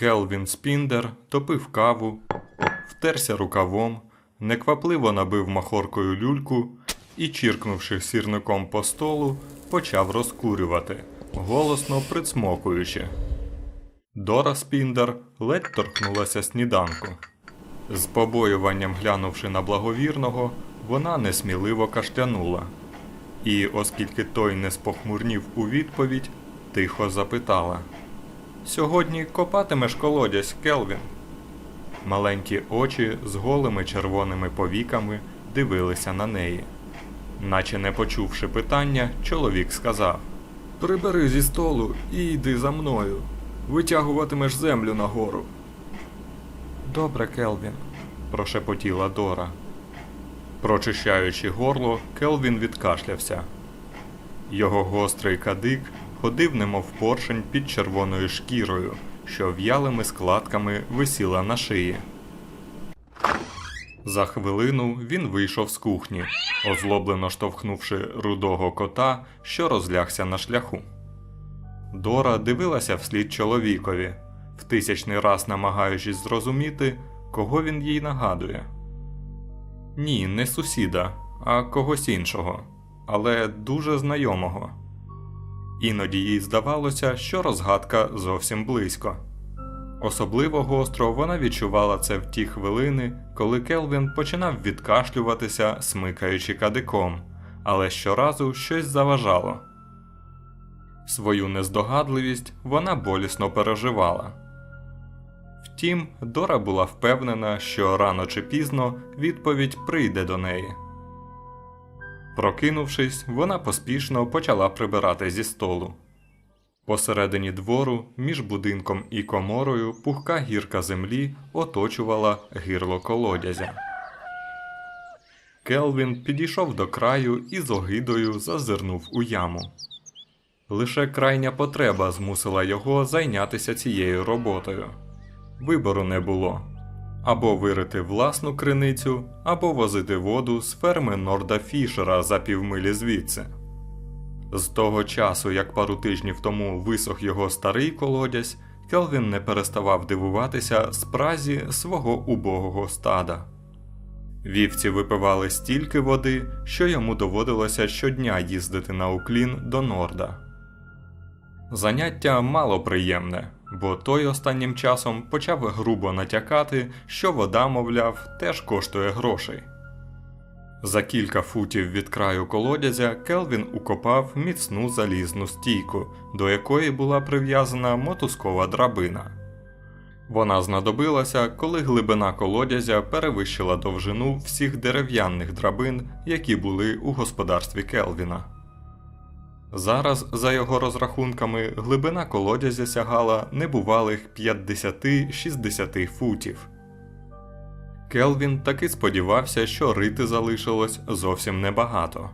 Келвін Спіндер топив каву, втерся рукавом, неквапливо набив махоркою люльку і, чіркнувши сірником по столу, почав розкурювати, голосно прицмокуючи. Дора Спіндер ледь торкнулася сніданку. З побоюванням глянувши на благовірного, вона несміливо кашлянула. І, оскільки той не спохмурнів у відповідь, тихо запитала: Сьогодні копатимеш колодязь, Келвін. Маленькі очі з голими червоними повіками дивилися на неї. Наче не почувши питання, чоловік сказав: Прибери зі столу і йди за мною. Витягуватимеш землю нагору. Добре, Келвін, прошепотіла Дора. Прочищаючи горло, Келвін відкашлявся. Його гострий кадик ходив немов поршень під червоною шкірою, що в'ялими складками висіла на шиї. За хвилину він вийшов з кухні, озлоблено штовхнувши рудого кота, що розлягся на шляху. Дора дивилася вслід чоловікові, в тисячний раз намагаючись зрозуміти, кого він їй нагадує. Ні, не сусіда, а когось іншого, але дуже знайомого. Іноді їй здавалося, що розгадка зовсім близько. Особливо гостро вона відчувала це в ті хвилини, коли Келвін починав відкашлюватися, смикаючи кадиком, але щоразу щось заважало. Свою нездогадливість вона болісно переживала. Втім, Дора була впевнена, що рано чи пізно відповідь прийде до неї. Прокинувшись, вона поспішно почала прибирати зі столу. Посередині двору, між будинком і коморою, пухка гірка землі оточувала гирло колодязя. Келвін підійшов до краю і з огидою зазирнув у яму. Лише крайня потреба змусила його зайнятися цією роботою. Вибору не було або вирити власну криницю, або возити воду з ферми Норда Фішера за півмилі звідси. З того часу, як пару тижнів тому висох його старий колодязь, Келвін не переставав дивуватися спразі свого убогого стада. Вівці випивали стільки води, що йому доводилося щодня їздити на уклін до Норда. Заняття мало приємне, бо той останнім часом почав грубо натякати, що вода, мовляв, теж коштує грошей. За кілька футів від краю колодязя Келвін укопав міцну залізну стійку, до якої була прив'язана мотузкова драбина. Вона знадобилася, коли глибина колодязя перевищила довжину всіх дерев'яних драбин, які були у господарстві Келвіна. Зараз, за його розрахунками, глибина колодязя сягала небувалих 50-60 футів. Келвін таки сподівався, що рити залишилось зовсім небагато.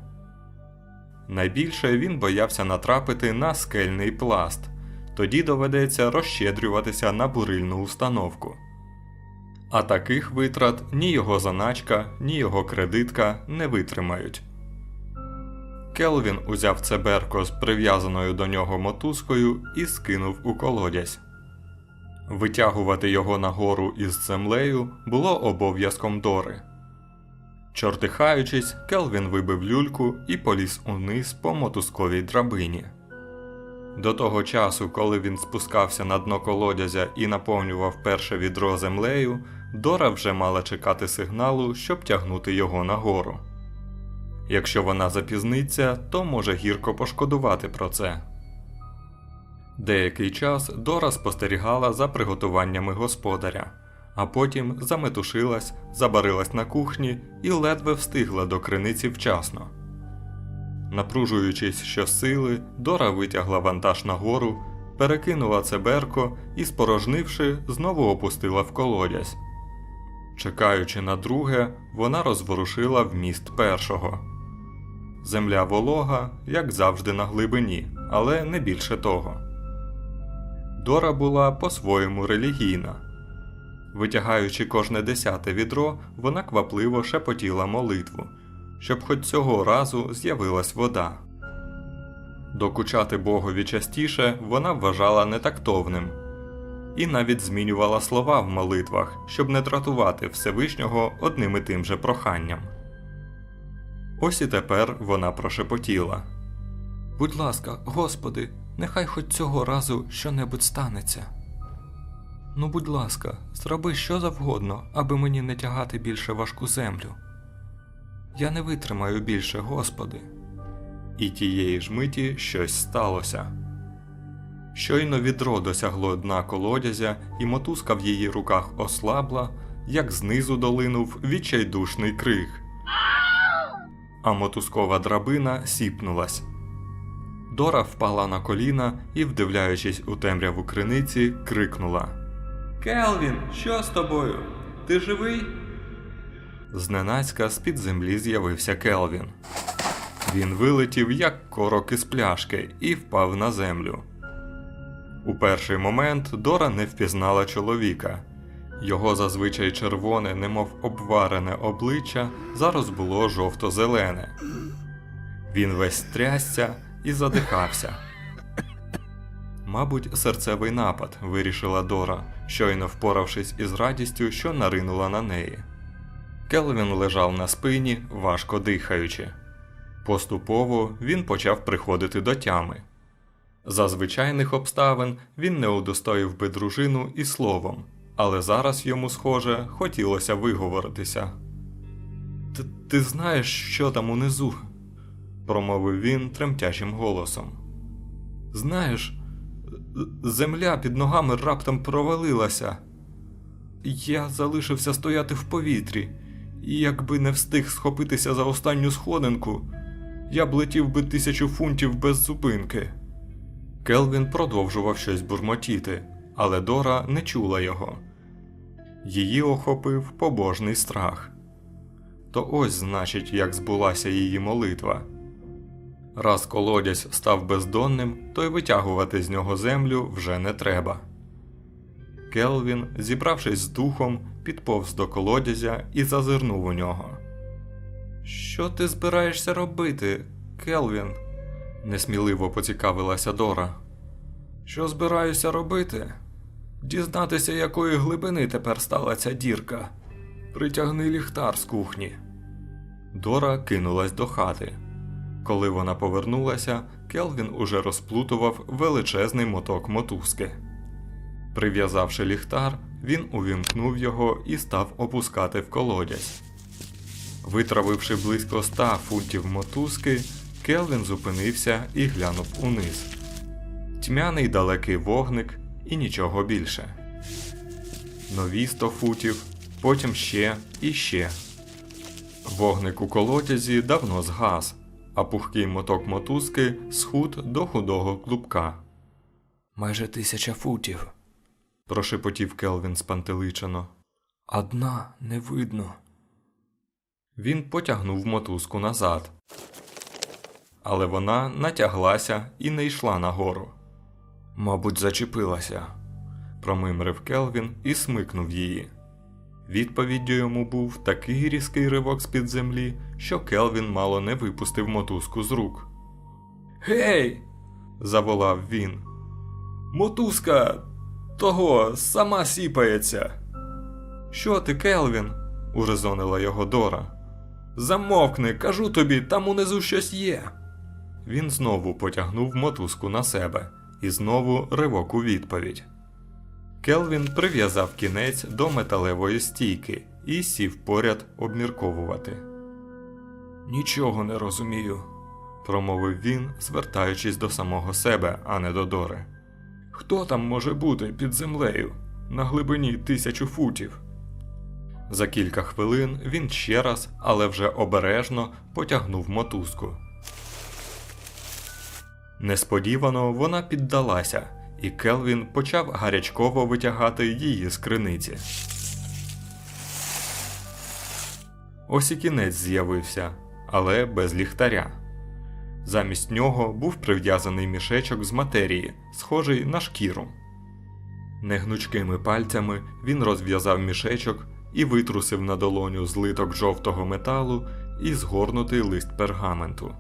Найбільше він боявся натрапити на скельний пласт, тоді доведеться розщедрюватися на бурильну установку. А таких витрат ні його заначка, ні його кредитка не витримають. Келвін узяв цеберко з прив'язаною до нього мотузкою і скинув у колодязь. Витягувати його нагору із землею було обов'язком Дори. Чортихаючись, Келвін вибив люльку і поліз униз по мотузковій драбині. До того часу, коли він спускався на дно колодязя і наповнював перше відро землею, Дора вже мала чекати сигналу, щоб тягнути його нагору. Якщо вона запізниться, то може гірко пошкодувати про це. Деякий час Дора спостерігала за приготуваннями господаря, а потім заметушилась, забарилась на кухні і ледве встигла до криниці вчасно. Напружуючись щосили, Дора витягла вантаж нагору, перекинула цеберко і, спорожнивши, знову опустила в колодязь. Чекаючи на друге, вона розворушила вміст першого. Земля волога, як завжди, на глибині, але не більше того. Дора була по-своєму релігійна. Витягаючи кожне десяте відро, вона квапливо шепотіла молитву, щоб хоч цього разу з'явилась вода. Докучати Богові частіше вона вважала нетактовним. і навіть змінювала слова в молитвах, щоб не дратувати Всевишнього одним і тим же проханням. Ось і тепер вона прошепотіла. Будь ласка, Господи, нехай хоч цього разу щонебудь станеться. Ну, будь ласка, зроби що завгодно, аби мені не тягати більше важку землю. Я не витримаю більше, Господи. І тієї ж миті щось сталося. Щойно відро досягло дна колодязя, і мотузка в її руках ослабла, як знизу долинув відчайдушний крик. А мотузкова драбина сіпнулась. Дора впала на коліна і, вдивляючись у темряву криниці, крикнула: Келвін, що з тобою? Ти живий? Зненацька з-під землі з'явився Келвін. Він вилетів, як корок із пляшки, і впав на землю. У перший момент Дора не впізнала чоловіка. Його зазвичай червоне, немов обварене обличчя, зараз було жовто-зелене. Він весь трясся і задихався. Мабуть, серцевий напад, вирішила Дора, щойно впоравшись із радістю, що наринула на неї. Келвін лежав на спині, важко дихаючи. Поступово він почав приходити до тями. За звичайних обставин він не удостоїв би дружину і словом, але зараз йому, схоже, хотілося виговоритися. Ти, знаєш, що там унизу? промовив він тремтячим голосом. Знаєш, земля під ногами раптом провалилася. Я залишився стояти в повітрі, і якби не встиг схопитися за останню сходинку, я б летів би тисячу фунтів без зупинки. Келвін продовжував щось бурмотіти, але Дора не чула його. Її охопив побожний страх. То ось, значить, як збулася її молитва. Раз колодязь став бездонним, то й витягувати з нього землю вже не треба. Келвін, зібравшись з духом, підповз до колодязя і зазирнув у нього. Що ти збираєшся робити, Келвін? несміливо поцікавилася Дора. Що збираюся робити? Дізнатися, якої глибини тепер стала ця дірка. Притягни ліхтар з кухні. Дора кинулась до хати. Коли вона повернулася, Келвін уже розплутував величезний моток мотузки. Прив'язавши ліхтар, він увімкнув його і став опускати в колодязь. Витравивши близько ста фунтів мотузки, Келвін зупинився і глянув униз. Тьмяний далекий вогник і нічого більше. Нові сто футів, потім ще і ще. Вогник у колодязі давно згас, а пухкий моток мотузки схуд до худого клубка. Майже тисяча футів, прошепотів Келвін спантеличено. А дна не видно. Він потягнув мотузку назад. Але вона натяглася і не йшла нагору. Мабуть, зачепилася, промимрив Келвін і смикнув її. Відповіддю йому був такий різкий ривок з-під землі, що Келвін мало не випустив мотузку з рук. Гей! заволав він. Мотузка того сама сіпається. Що ти, Келвін? урезонила його Дора. Замовкни, кажу тобі, там унизу щось є. Він знову потягнув мотузку на себе, і знову ривок у відповідь. Келвін прив'язав кінець до металевої стійки і сів поряд обмірковувати. Нічого не розумію, промовив він, звертаючись до самого себе, а не до Дори. Хто там може бути під землею на глибині тисячу футів? За кілька хвилин він ще раз, але вже обережно потягнув мотузку. Несподівано вона піддалася, і Келвін почав гарячково витягати її з криниці. Ось і кінець з'явився, але без ліхтаря. Замість нього був прив'язаний мішечок з матерії, схожий на шкіру. Негнучкими пальцями він розв'язав мішечок і витрусив на долоню злиток жовтого металу і згорнутий лист пергаменту.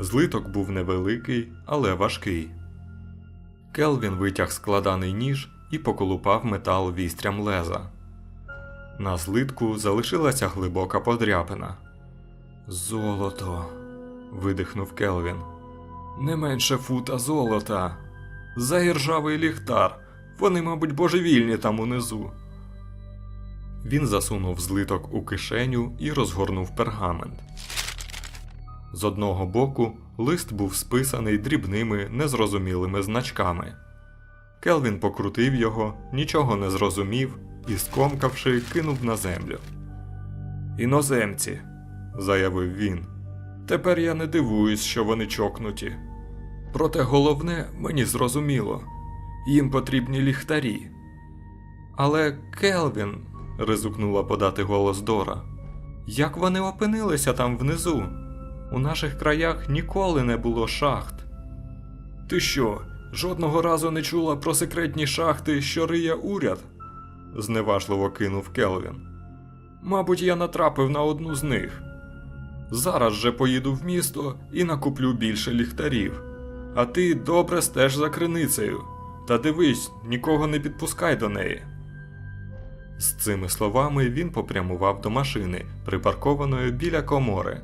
Злиток був невеликий, але важкий. Келвін витяг складаний ніж і поколупав метал вістрям леза. На злитку залишилася глибока подряпина. Золото. видихнув Келвін. Не менше фута золота. Заіржавий ліхтар. Вони, мабуть, божевільні там унизу. Він засунув злиток у кишеню і розгорнув пергамент. З одного боку лист був списаний дрібними незрозумілими значками. Келвін покрутив його, нічого не зрозумів і, скомкавши, кинув на землю. Іноземці, заявив він. Тепер я не дивуюсь, що вони чокнуті. Проте головне мені зрозуміло їм потрібні ліхтарі. Але Келвін, ризикнула подати голос Дора, як вони опинилися там внизу? У наших краях ніколи не було шахт. Ти що, жодного разу не чула про секретні шахти, що риє уряд? зневажливо кинув Келвін. Мабуть, я натрапив на одну з них. Зараз же поїду в місто і накуплю більше ліхтарів. А ти добре стеж за криницею. Та дивись, нікого не підпускай до неї. З цими словами він попрямував до машини, припаркованої біля комори.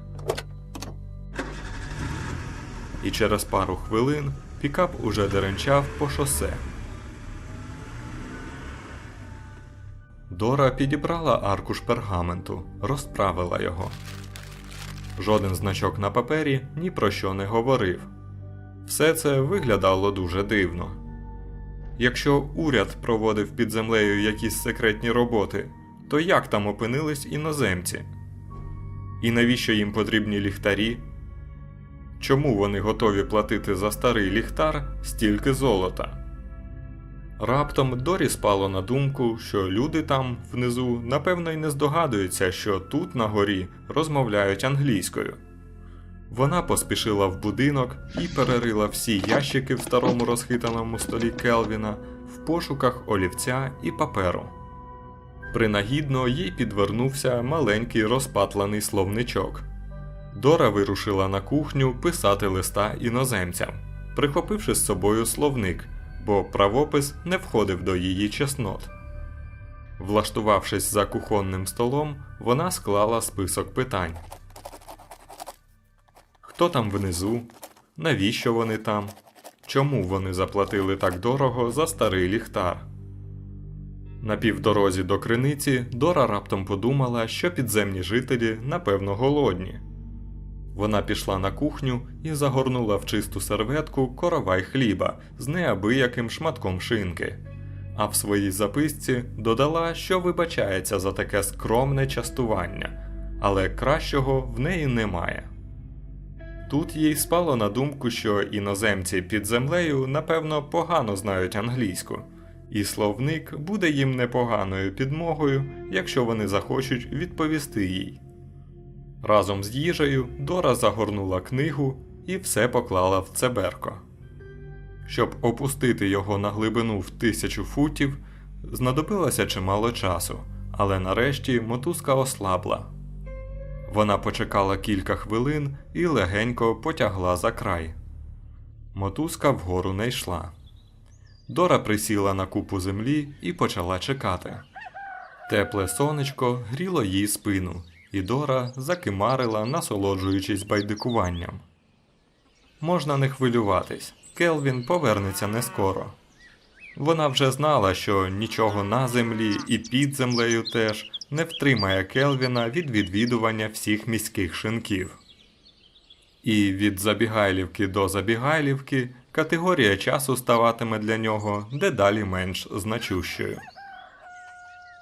І через пару хвилин пікап уже деренчав по шосе. Дора підібрала аркуш пергаменту, розправила його. Жоден значок на папері ні про що не говорив. Все це виглядало дуже дивно. Якщо уряд проводив під землею якісь секретні роботи, то як там опинились іноземці? І навіщо їм потрібні ліхтарі? Чому вони готові платити за старий ліхтар стільки золота? Раптом Дорі спало на думку, що люди там внизу напевно й не здогадуються, що тут на горі розмовляють англійською. Вона поспішила в будинок і перерила всі ящики в старому розхитаному столі Келвіна в пошуках олівця і паперу. Принагідно їй підвернувся маленький розпатланий словничок. Дора вирушила на кухню писати листа іноземцям, прихопивши з собою словник, бо правопис не входив до її чеснот. Влаштувавшись за кухонним столом, вона склала список питань. Хто там внизу? Навіщо вони там? Чому вони заплатили так дорого за старий ліхтар? На півдорозі до криниці Дора раптом подумала, що підземні жителі напевно голодні. Вона пішла на кухню і загорнула в чисту серветку коровай хліба з неабияким шматком шинки, а в своїй записці додала, що вибачається за таке скромне частування, але кращого в неї немає. Тут їй спало на думку, що іноземці під землею напевно погано знають англійську, і словник буде їм непоганою підмогою, якщо вони захочуть відповісти їй. Разом з їжею Дора загорнула книгу і все поклала в цеберко. Щоб опустити його на глибину в тисячу футів, знадобилося чимало часу, але нарешті мотузка ослабла. Вона почекала кілька хвилин і легенько потягла за край. Мотузка вгору не йшла. Дора присіла на купу землі і почала чекати. Тепле сонечко гріло їй спину, і Дора закимарила, насолоджуючись байдикуванням. Можна не хвилюватись, Келвін повернеться не скоро. Вона вже знала, що нічого на землі і під землею теж не втримає Келвіна від відвідування всіх міських шинків. І від Забігайлівки до Забігайлівки категорія часу ставатиме для нього дедалі менш значущою.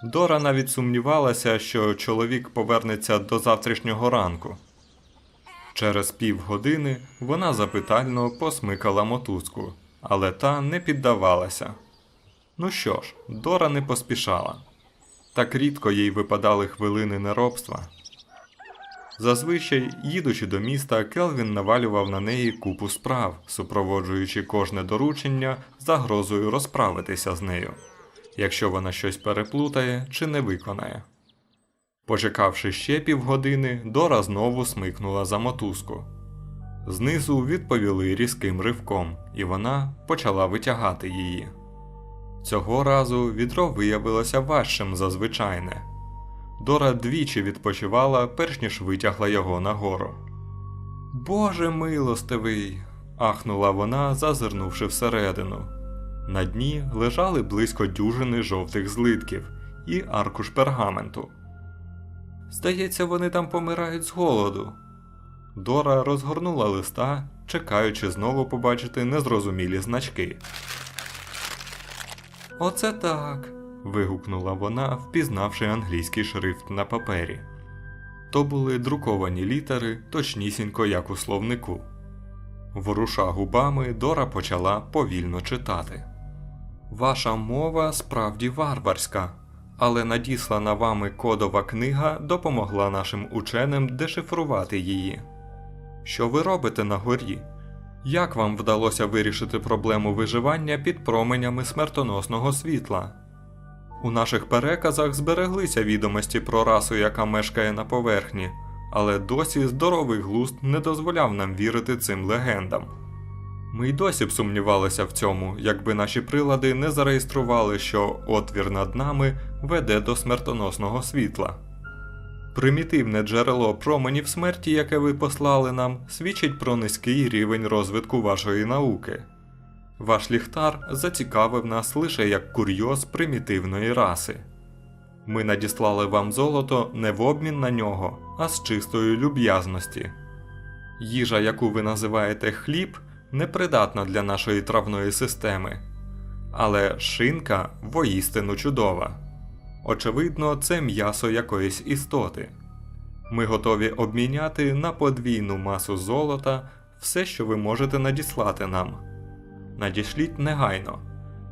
Дора навіть сумнівалася, що чоловік повернеться до завтрашнього ранку. Через півгодини вона запитально посмикала мотузку, але та не піддавалася. Ну що ж, Дора не поспішала. Так рідко їй випадали хвилини неробства. Зазвичай, їдучи до міста, Келвін навалював на неї купу справ, супроводжуючи кожне доручення загрозою розправитися з нею, якщо вона щось переплутає чи не виконає. Почекавши ще півгодини, Дора знову смикнула за мотузку. Знизу відповіли різким ривком, і вона почала витягати її. Цього разу відро виявилося важчим за звичайне. Дора двічі відпочивала, перш ніж витягла його нагору. Боже милостивий. ахнула вона, зазирнувши всередину. На дні лежали близько дюжини жовтих злитків і аркуш пергаменту. Здається, вони там помирають з голоду. Дора розгорнула листа, чекаючи знову побачити незрозумілі значки. Оце так. вигукнула вона, впізнавши англійський шрифт на папері. То були друковані літери, точнісінько як у словнику. Воруша губами, Дора почала повільно читати. Ваша мова справді варварська, але надіслана вами кодова книга допомогла нашим ученим дешифрувати її. Що ви робите на горі? Як вам вдалося вирішити проблему виживання під променями смертоносного світла? У наших переказах збереглися відомості про расу, яка мешкає на поверхні, але досі здоровий глузд не дозволяв нам вірити цим легендам. Ми й досі б сумнівалися в цьому, якби наші прилади не зареєстрували, що отвір над нами веде до смертоносного світла. Примітивне джерело променів смерті, яке ви послали нам, свідчить про низький рівень розвитку вашої науки. Ваш ліхтар зацікавив нас лише як курйоз примітивної раси. Ми надіслали вам золото не в обмін на нього, а з чистої люб'язності. Їжа, яку ви називаєте хліб, непридатна для нашої травної системи, але шинка воістину чудова. Очевидно, це м'ясо якоїсь істоти. Ми готові обміняти на подвійну масу золота все, що ви можете надіслати нам. Надішліть негайно.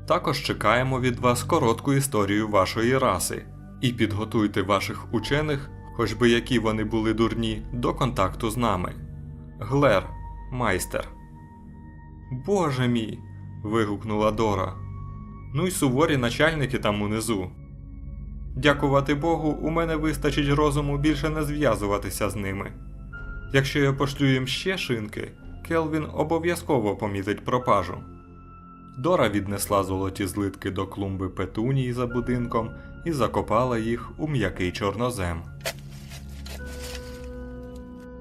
Також чекаємо від вас коротку історію вашої раси і підготуйте ваших учених, хоч би які вони були дурні, до контакту з нами. Глер, майстер. Боже мій. вигукнула Дора. Ну й суворі начальники там унизу. Дякувати Богу, у мене вистачить розуму більше не зв'язуватися з ними. Якщо я пошлю їм ще шинки, Келвін обов'язково помітить пропажу. Дора віднесла золоті злитки до клумби петуній за будинком і закопала їх у м'який чорнозем.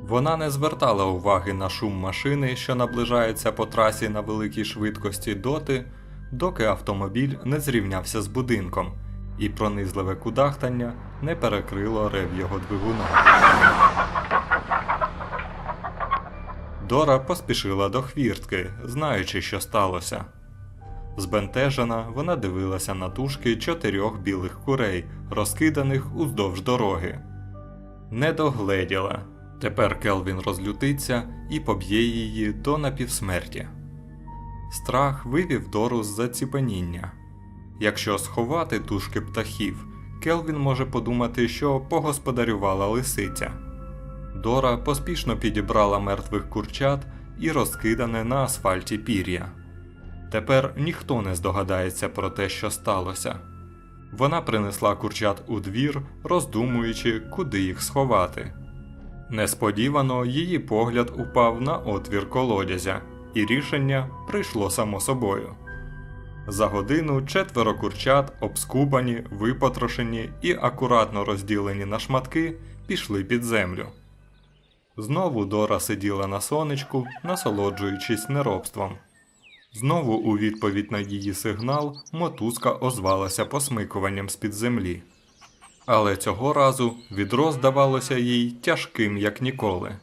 Вона не звертала уваги на шум машини, що наближається по трасі на великій швидкості доти, доки автомобіль не зрівнявся з будинком, і пронизливе кудахтання не перекрило рев його двигуна. Дора поспішила до хвіртки, знаючи, що сталося. Збентежена, вона дивилася на тушки чотирьох білих курей, розкиданих уздовж дороги. Не догледіла. Тепер Келвін розлютиться і поб'є її до напівсмерті. Страх вивів Дору з заціпеніння. Якщо сховати тушки птахів, Келвін може подумати, що погосподарювала лисиця. Дора поспішно підібрала мертвих курчат і розкидане на асфальті пір'я. Тепер ніхто не здогадається про те, що сталося. Вона принесла курчат у двір, роздумуючи, куди їх сховати. Несподівано її погляд упав на отвір колодязя, і рішення прийшло само собою. За годину четверо курчат, обскубані, випотрошені і акуратно розділені на шматки, пішли під землю. Знову Дора сиділа на сонечку, насолоджуючись неробством. Знову у відповідь на її сигнал мотузка озвалася посмикуванням з-під землі. Але цього разу відро здавалося їй тяжким, як ніколи.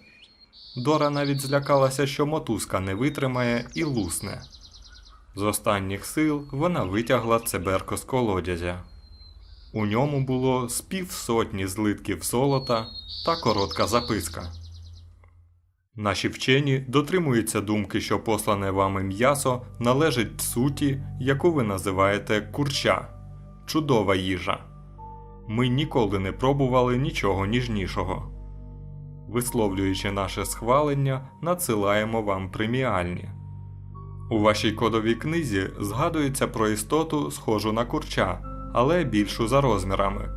Дора навіть злякалася, що мотузка не витримає і лусне. З останніх сил вона витягла цеберко з колодязя. У ньому було з півсотні злитків золота та коротка записка. Наші вчені дотримуються думки, що послане вами м'ясо належить суті, яку ви називаєте курча чудова їжа. Ми ніколи не пробували нічого ніжнішого. Висловлюючи наше схвалення, надсилаємо вам преміальні. У вашій кодовій книзі згадується про істоту, схожу на курча, але більшу за розмірами.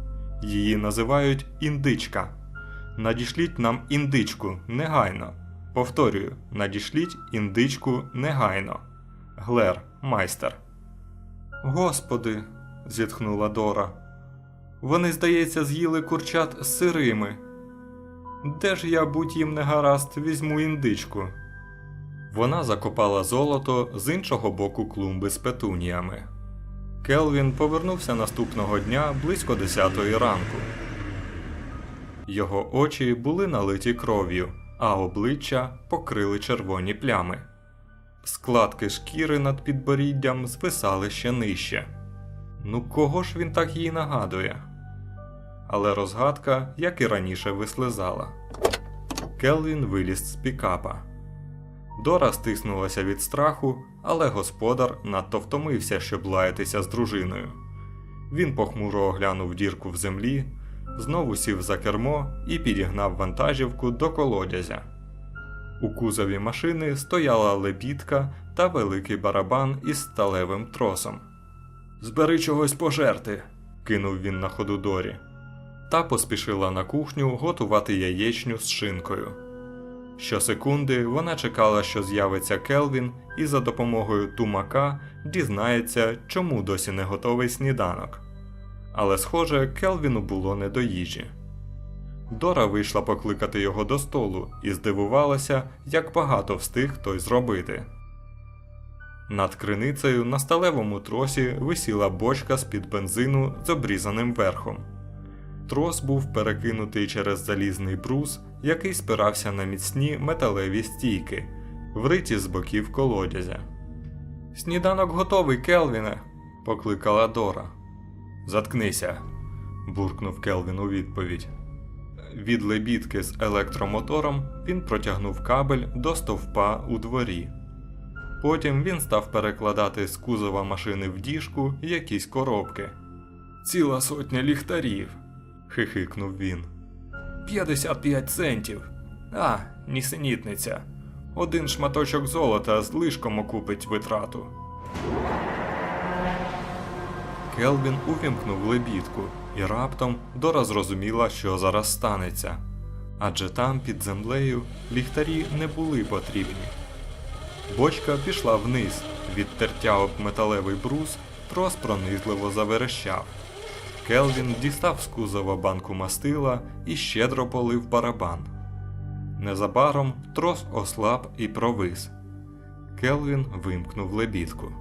Її називають індичка. Надішліть нам індичку негайно. Повторюю, надішліть індичку негайно. Глер, майстер. Господи, зітхнула Дора. Вони, здається, з'їли курчат сирими. Де ж я, будь їм не гаразд, візьму індичку. Вона закопала золото з іншого боку клумби з петуніями. Келвін повернувся наступного дня близько 10 ранку. Його очі були налиті кров'ю, а обличчя покрили червоні плями. Складки шкіри над підборіддям звисали ще нижче. Ну кого ж він так їй нагадує? Але розгадка, як і раніше, вислизала. Келвін виліз з пікапа. Дора стиснулася від страху, але господар надто втомився, щоб лаятися з дружиною. Він похмуро оглянув дірку в землі, знову сів за кермо і підігнав вантажівку до колодязя. У кузові машини стояла лебідка та великий барабан із сталевим тросом. Збери чогось пожерти, кинув він на ходу Дорі. Та поспішила на кухню готувати яєчню з шинкою. Щосекунди вона чекала, що з'явиться Келвін, і за допомогою тумака дізнається, чому досі не готовий сніданок. Але, схоже, Келвіну було не до їжі. Дора вийшла покликати його до столу і здивувалася, як багато встиг той зробити. Над криницею на сталевому тросі висіла бочка з-під бензину з обрізаним верхом. Трос був перекинутий через залізний брус, який спирався на міцні металеві стійки, вриті з боків колодязя. Сніданок готовий, Келвіне, покликала Дора. Заткнися, буркнув Келвін у відповідь. Від лебідки з електромотором він протягнув кабель до стовпа у дворі. Потім він став перекладати з кузова машини в діжку якісь коробки. Ціла сотня ліхтарів, хихикнув він. 55 центів. А, нісенітниця. Один шматочок золота з лишком окупить витрату. Келвін увімкнув лебідку, і раптом Дора зрозуміла, що зараз станеться. Адже там, під землею, ліхтарі не були потрібні. Бочка пішла вниз, від об металевий брус, трос пронизливо заверещав. Келвін дістав з кузова банку мастила і щедро полив барабан. Незабаром трос ослаб і провис. Келвін вимкнув лебідку.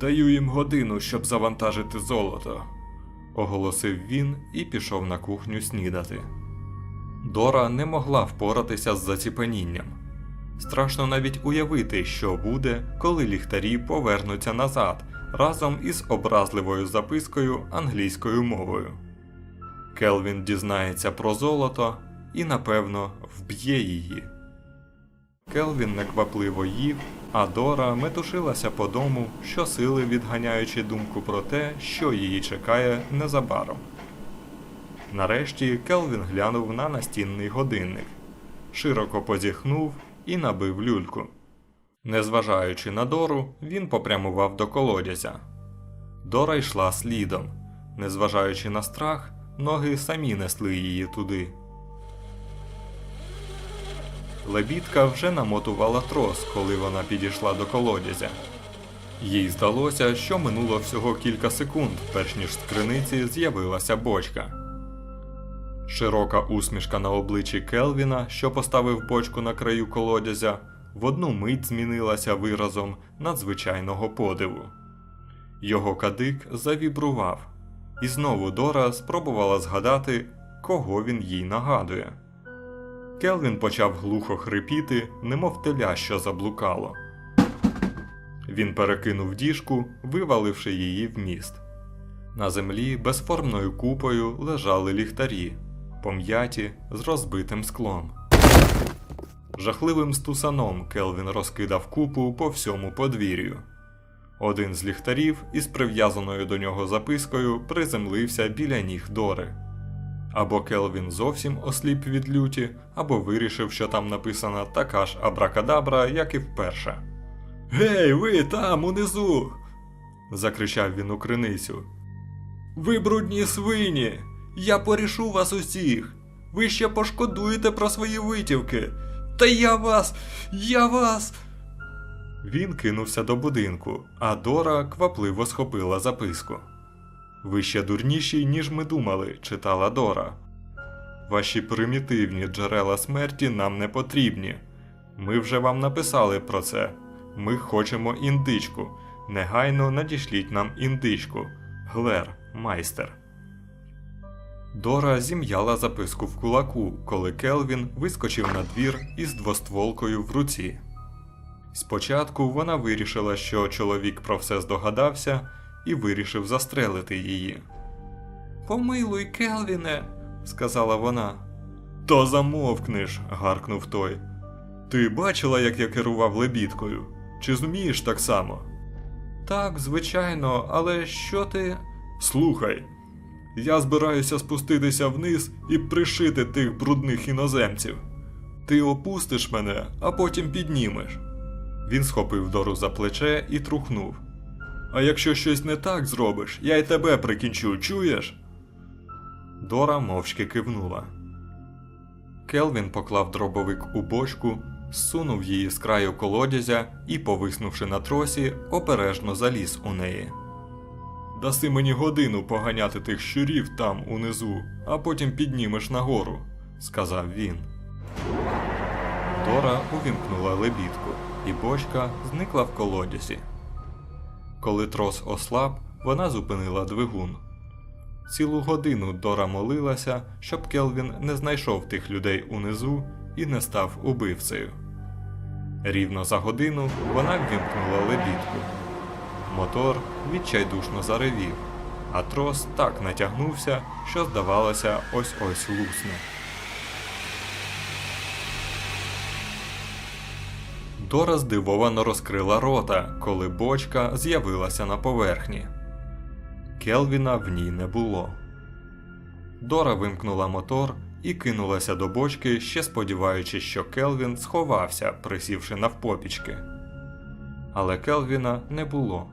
Даю їм годину, щоб завантажити золото, оголосив він і пішов на кухню снідати. Дора не могла впоратися з заціпенінням. Страшно навіть уявити, що буде, коли ліхтарі повернуться назад разом із образливою запискою англійською мовою. Келвін дізнається про золото і, напевно, вб'є її. Келвін неквапливо їв, а Дора метушилася по дому, щосили відганяючи думку про те, що її чекає незабаром. Нарешті Келвін глянув на настінний годинник, широко позіхнув і набив люльку. Незважаючи на Дору, він попрямував до колодязя. Дора йшла слідом. Незважаючи на страх, ноги самі несли її туди. Лебідка вже намотувала трос, коли вона підійшла до колодязя. Їй здалося, що минуло всього кілька секунд, перш ніж з криниці з'явилася бочка. Широка усмішка на обличчі Келвіна, що поставив бочку на краю колодязя, в одну мить змінилася виразом надзвичайного подиву. Його кадик завібрував, і знову Дора спробувала згадати, кого він їй нагадує. Келвін почав глухо хрипіти, немов теля, що заблукало. Він перекинув діжку, виваливши її в міст. На землі безформною купою лежали ліхтарі, пом'яті з розбитим склом. Жахливим стусаном Келвін розкидав купу по всьому подвір'ю. Один з ліхтарів із прив'язаною до нього запискою приземлився біля ніг Дори. Або Келвін зовсім осліп від люті, або вирішив, що там написана така ж абракадабра, як і вперше. Гей, ви там, унизу. закричав він у криницю. Ви брудні свині! Я порішу вас усіх! Ви ще пошкодуєте про свої витівки! Та я вас! Я вас! Він кинувся до будинку, а Дора квапливо схопила записку. Ви ще дурніші, ніж ми думали, читала Дора. Ваші примітивні джерела смерті нам не потрібні. Ми вже вам написали про це. Ми хочемо індичку. Негайно надішліть нам індичку. Глер, майстер. Дора зім'яла записку в кулаку, коли Келвін вискочив на двір із двостволкою в руці. Спочатку вона вирішила, що чоловік про все здогадався, і вирішив застрелити її. Помилуй, Келвіне, сказала вона. То замовкнеш, гаркнув той. Ти бачила, як я керував лебідкою? Чи зумієш так само? Так, звичайно, але що ти. Слухай, я збираюся спуститися вниз і пришити тих брудних іноземців. Ти опустиш мене, а потім піднімеш. Він схопив Дору за плече і трухнув. А якщо щось не так зробиш, я й тебе прикінчу, чуєш? Дора мовчки кивнула. Келвін поклав дробовик у бочку, зсунув її з краю колодязя і, повиснувши на тросі, обережно заліз у неї. Даси мені годину поганяти тих щурів там унизу, а потім піднімеш нагору, сказав він. Дора увімкнула лебідку, і бочка зникла в колодязі. Коли трос ослаб, вона зупинила двигун. Цілу годину Дора молилася, щоб Келвін не знайшов тих людей унизу і не став убивцею. Рівно за годину вона ввімкнула лебідку. Мотор відчайдушно заревів, а трос так натягнувся, що здавалося, ось ось лусне. Дора здивовано розкрила рота, коли бочка з'явилася на поверхні. Келвіна в ній не було. Дора вимкнула мотор і кинулася до бочки, ще сподіваючись, що Келвін сховався, присівши навпопічки. Але Келвіна не було.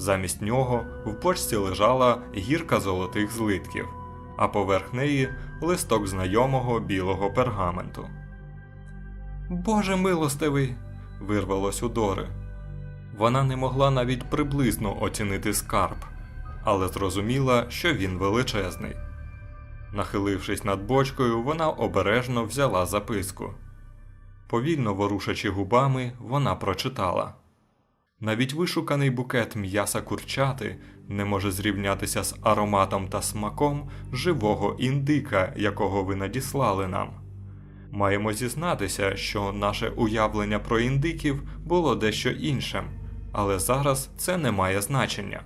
Замість нього в бочці лежала гірка золотих злитків, а поверх неї листок знайомого білого пергаменту. Боже милостивий! вирвалось у Дори. Вона не могла навіть приблизно оцінити скарб, але зрозуміла, що він величезний. Нахилившись над бочкою, вона обережно взяла записку. Повільно ворушачи губами, вона прочитала. Навіть вишуканий букет м'яса курчати не може зрівнятися з ароматом та смаком живого індика, якого ви надіслали нам. Маємо зізнатися, що наше уявлення про індиків було дещо іншим, але зараз це не має значення.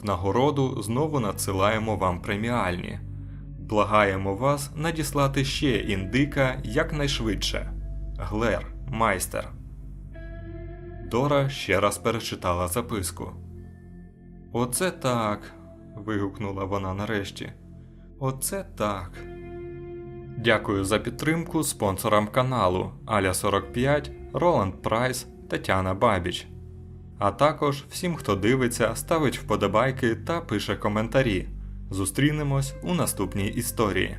В нагороду знову надсилаємо вам преміальні. Благаємо вас надіслати ще індика якнайшвидше. Глер, майстер. Дора ще раз перечитала записку. Оце так. вигукнула вона нарешті. Оце так. Дякую за підтримку спонсорам каналу Аля 45, Роланд Прайс, Тетяна Бабіч. А також всім, хто дивиться, ставить вподобайки та пише коментарі. Зустрінемось у наступній історії.